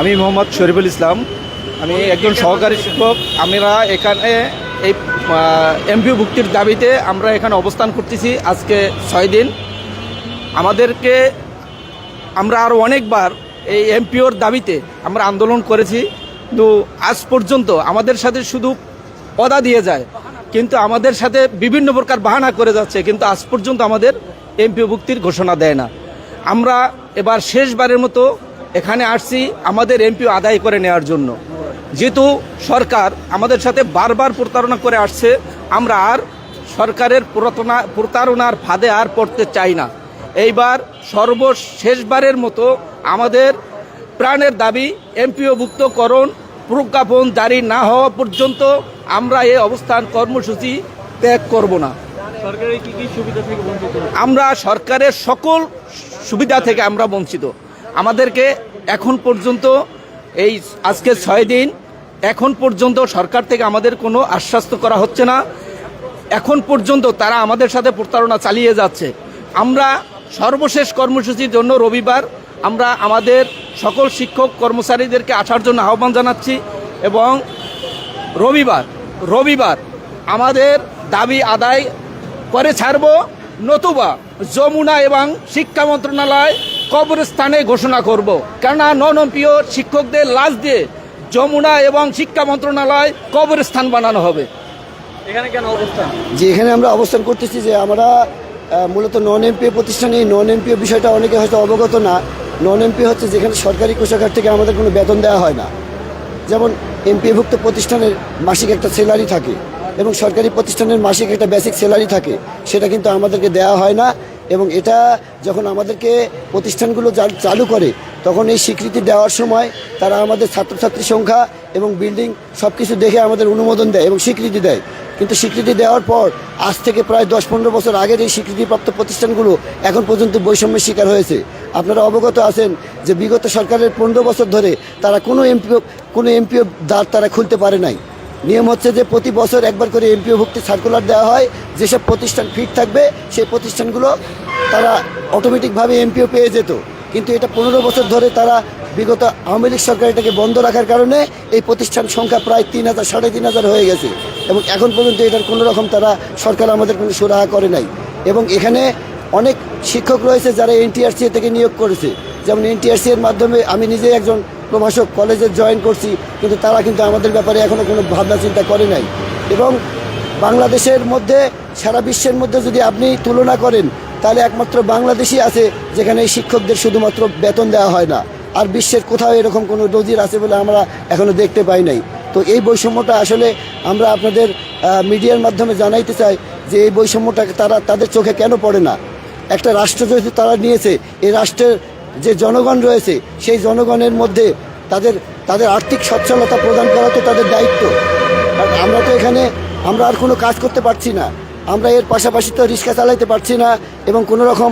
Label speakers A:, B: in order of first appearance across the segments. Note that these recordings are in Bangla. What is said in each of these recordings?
A: আমি মোহাম্মদ শরীফুল ইসলাম। আমি একজন সহকারী শিক্ষক। আমরা এখানে এই এমপিও ভুক্তির দাবিতে আমরা এখানে অবস্থান করতেছি আজকে ছয় দিন। আমাদেরকে আমরা আরও অনেকবার এই এমপিওর দাবিতে আমরা আন্দোলন করেছি। কিন্তু আজ পর্যন্ত আমাদের সাথে শুধু পদা দিয়ে যায়, কিন্তু আমাদের সাথে বিভিন্ন প্রকার বাহানা করে যাচ্ছে, কিন্তু আজ পর্যন্ত আমাদের এমপিও ভুক্তির ঘোষণা দেয় না। আমরা এবার শেষবারের মতো এখানে আসছি আমাদের এমপিও আদায় করে নেওয়ার জন্য। যেহেতু সরকার আমাদের সাথে বারবার প্রতারণা করে আসছে আমরা আর সরকারের প্রতারণা প্রতারণার ফাঁদে আর পড়তে চাই না। এইবার সর্বশেষবারের মতো আমাদের প্রাণের দাবি এমপিওভুক্তকরণ প্রজ্ঞাপন জারি না হওয়া পর্যন্ত আমরা এই অবস্থান কর্মসূচি ত্যাগ করব না।
B: সরকারের কি কি সুবিধা থেকে বঞ্চিত? হচ্ছে?
A: আমরা সরকারের সকল সুবিধা থেকে আমরা বঞ্চিত। আমাদেরকে এখন পর্যন্ত, এই আজকে ছয় দিন, এখন পর্যন্ত সরকার থেকে আমাদের কোনো আশ্বাস্ত করা হচ্ছে না। এখন পর্যন্ত তারা আমাদের সাথে প্রতারণা চালিয়ে যাচ্ছে। আমরা সর্বশেষ কর্মসূচির জন্য রবিবার আমরা আমাদের সকল শিক্ষক কর্মচারীদেরকে আসার জন্য আহ্বান জানাচ্ছি এবং রবিবার রবিবার আমাদের দাবি আদায় করে ছাড়ব। নতুবা যমুনা এবং শিক্ষা মন্ত্রণালয় কবরস্থানে ঘোষণা করব। কেননা ননপ্রিয় শিক্ষকদের লাশ দিয়ে যমুনা এবং শিক্ষা মন্ত্রণালয় কবরস্থান বানানো হবে।
B: এখানে কেন অবস্থান?
C: যে এখানে আমরা অবস্থান করতেছি যে আমরা মূলত নন এমপিও প্রতিষ্ঠানে নন এমপিও বিষয়টা অনেকে হয়তো অবগত না। নন এমপি হচ্ছে যেখানে সরকারি কোষাগার থেকে আমাদের কোনো বেতন দেওয়া হয় না। যেমন এমপিভুক্ত প্রতিষ্ঠানের মাসিক একটা স্যালারি থাকে। এবং সরকারি প্রতিষ্ঠানের মাসিক একটা বেসিক স্যালারি থাকে, সেটা কিন্তু আমাদেরকে দেওয়া হয় না। এবং এটা যখন আমাদেরকে প্রতিষ্ঠানগুলো চালু করে, তখন এই স্বীকৃতি দেওয়ার সময় তারা আমাদের ছাত্রছাত্রী সংখ্যা এবং বিল্ডিং সব কিছু দেখে আমাদের অনুমোদন দেয় এবং স্বীকৃতি দেয়। কিন্তু স্বীকৃতি দেওয়ার পর, আজ থেকে প্রায় দশ পনেরো বছর আগের এই স্বীকৃতিপ্রাপ্ত প্রতিষ্ঠানগুলো এখন পর্যন্ত বৈষম্যের শিকার হয়েছে। আপনারা অবগত আছেন যে বিগত সরকারের পনেরো বছর ধরে তারা কোনো এমপিও কোনো এমপিও দ্বার তারা খুলতে পারে নাই। নিয়ম হচ্ছে যে প্রতি বছর একবার করে এমপিও ভুক্তি সার্কুলার দেওয়া হয়। যেসব প্রতিষ্ঠান ফিট থাকবে, সেই প্রতিষ্ঠানগুলো তারা অটোমেটিকভাবে এমপিও পেয়ে যেত। কিন্তু এটা পনেরো বছর ধরে তারা বিগত আওয়ামী লীগ সরকার এটাকে বন্ধ রাখার কারণে এই প্রতিষ্ঠান সংখ্যা প্রায় তিন হাজার, সাড়ে তিন হাজার হয়ে গেছে। এবং এখন পর্যন্ত এটার কোনো রকম তারা সরকার আমাদের কোনো সুরাহা করে নাই। এবং এখানে অনেক শিক্ষক রয়েছে যারা এনটিআরসি থেকে নিয়োগ করেছে। যেমন এনটিআরসি এর মাধ্যমে আমি নিজেই একজন প্রভাষক কলেজে জয়েন করছি, কিন্তু তারা কিন্তু আমাদের ব্যাপারে এখনও কোনো ভাবনা চিন্তা করে নাই। এবং বাংলাদেশের মধ্যে, সারা বিশ্বের মধ্যে যদি আপনি তুলনা করেন, তাহলে একমাত্র বাংলাদেশই আছে যেখানে শিক্ষকদের শুধুমাত্র বেতন দেওয়া হয় না। আর বিশ্বের কোথাও এরকম কোনো নজির আছে বলে আমরা এখনও দেখতে পাই নাই। তো এই বৈষম্যটা আসলে আমরা আপনাদের মিডিয়ার মাধ্যমে জানাইতে চাই যে এই বৈষম্যটা তারা তাদের চোখে কেন পড়ে না? একটা রাষ্ট্র যেহেতু তারা নিয়েছে, এই রাষ্ট্রের যে জনগণ রয়েছে, সেই জনগণের মধ্যে তাদের তাদের আর্থিক সচ্ছলতা প্রদান করা তো তাদের দায়িত্ব। আর আমরা তো এখানে, আমরা আর কোনো কাজ করতে পারছি না। আমরা এর পাশাপাশি তো রিক্সা চালাইতে পারছি না এবং কোনো রকম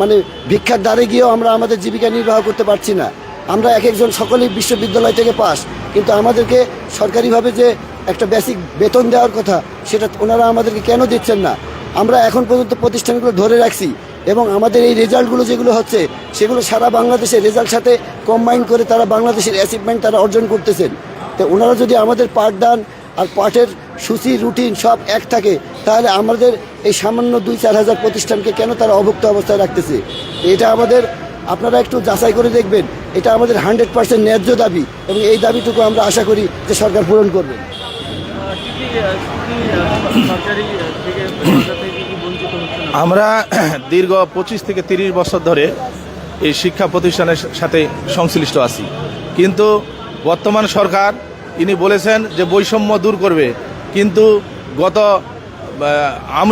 C: মানে ভিক্ষার দ্বারে গিয়েও আমরা আমাদের জীবিকা নির্বাহ করতে পারছি না। আমরা এক একজন সকলেই বিশ্ববিদ্যালয় থেকে পাস। কিন্তু আমাদেরকে সরকারিভাবে যে একটা বেসিক বেতন দেওয়ার কথা, সেটা ওনারা আমাদেরকে কেন দিচ্ছেন না? আমরা এখন পর্যন্ত প্রতিষ্ঠানগুলো ধরে রাখছি। এবং আমাদের এই রেজাল্টগুলো যেগুলো হচ্ছে, সেগুলো সারা বাংলাদেশের রেজাল্ট সাথে কম্বাইন করে তারা বাংলাদেশের অ্যাচিভমেন্ট তারা অর্জন করতেছেন। তো ওনারা যদি আমাদের পাঠদান আর পাঠের সূচি রুটিন সব এক থাকে, তাহলে আমাদের এই সামান্য দুই চার হাজার প্রতিষ্ঠানকে কেন তারা অভুক্ত অবস্থায় রাখতেছে? এটা আমাদের, আপনারা একটু যাচাই করে দেখবেন। এটা আমাদের হান্ড্রেড পার্সেন্ট ন্যায্য দাবি এবং এই দাবিটুকু আমরা আশা করি যে সরকার পূরণ করবে।
D: আমরা দীর্ঘ পঁচিশ থেকে তিরিশ বছর ধরে এই শিক্ষা প্রতিষ্ঠানের সাথে সংশ্লিষ্ট আছি। কিন্তু বর্তমান সরকার, ইনি বলেছেন যে বৈষম্য দূর করবে। কিন্তু গত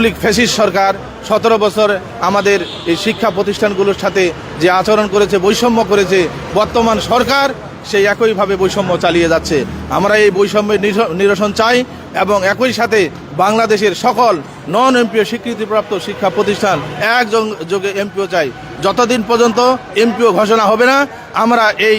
D: লীগ ফ্যাসিস্ট সরকার সতেরো বছর আমাদের এই শিক্ষা প্রতিষ্ঠানগুলোর সাথে যে আচরণ করেছে, বৈষম্য করেছে, বর্তমান সরকার সেই একইভাবে বৈষম্য চালিয়ে যাচ্ছে। আমরা এই বৈষম্যের নিরসন চাই। এবং একই সাথে বাংলাদেশের সকল নন এমপিও স্বীকৃতিপ্রাপ্ত শিক্ষা প্রতিষ্ঠান একজন যোগে এমপিও চাই। যতদিন পর্যন্ত এমপিও ঘোষণা হবে না, আমরা এই